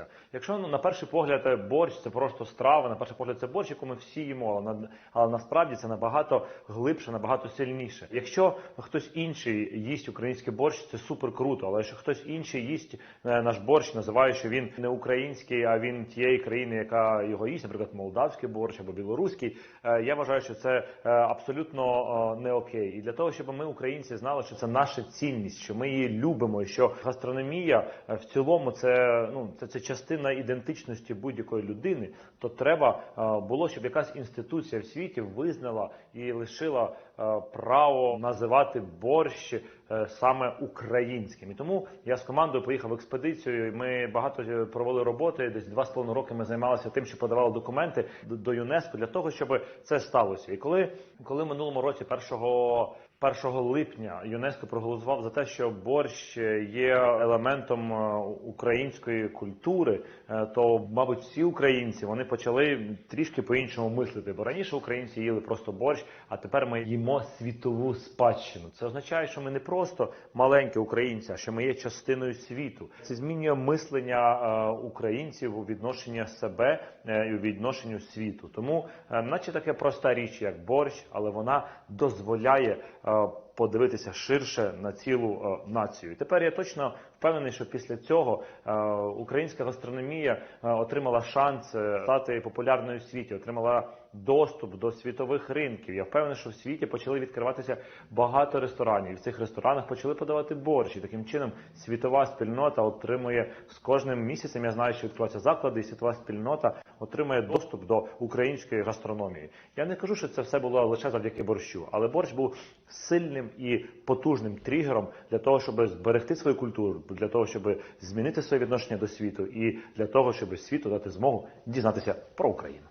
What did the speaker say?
сталося. Якщо ну, на перший погляд е, борщ це просто страва, на перший погляд це борщ, яку ми всі їмо, але, але насправді це набагато глибше, набагато сильніше. Якщо хтось інший їсть український борщ, це супер круто. Але якщо хтось інший їсть е, наш борщ, називає, що він не український, а він тієї країни, яка його їсть, наприклад, молдавський борщ або білоруський, е, я вважаю, що це абсолютно не окей. І для того, щоб ми, українці, знали, що це наша цінність, що ми її любимо, і що гастрономія в цілому це ну це, це частина ідентичності будь-якої людини, то треба е, було, щоб якась інституція в світі визнала і лишила е, право називати борщ е, саме українським. І тому я з командою поїхав в експедицію. і Ми багато провели роботи. Десь два з половиною роки ми займалися тим, що подавали документи до, ЮНЕСКО для того, щоб це сталося. І коли, коли минулому році, 1 1 липня ЮНЕСКО проголосував за те, що борщ є елементом е, української культури, е, то, мабуть, всі українці вони почали трішки по-іншому мислити. Бо раніше українці їли просто борщ, а тепер ми їмо світову спадщину. Це означає, що ми не просто маленькі українці, а що ми є частиною світу. Це змінює мислення е, українців у відношенні себе і у відношенню світу. Тому, наче таке проста річ, як борщ, але вона дозволяє uh, подивитися ширше на цілу е, націю. Тепер я точно впевнений, що після цього е, українська гастрономія е, отримала шанс стати популярною в світі, отримала доступ до світових ринків. Я впевнений, що в світі почали відкриватися багато ресторанів. І в цих ресторанах почали подавати борщ. І таким чином світова спільнота отримує з кожним місяцем. Я знаю, що відкриваються заклади, і світова спільнота отримує доступ до української гастрономії. Я не кажу, що це все було лише завдяки борщу, але борщ був сильним і потужним тригером для того, щоб зберегти свою культуру, для того, щоб змінити своє відношення до світу, і для того, щоб світу дати змогу дізнатися про Україну.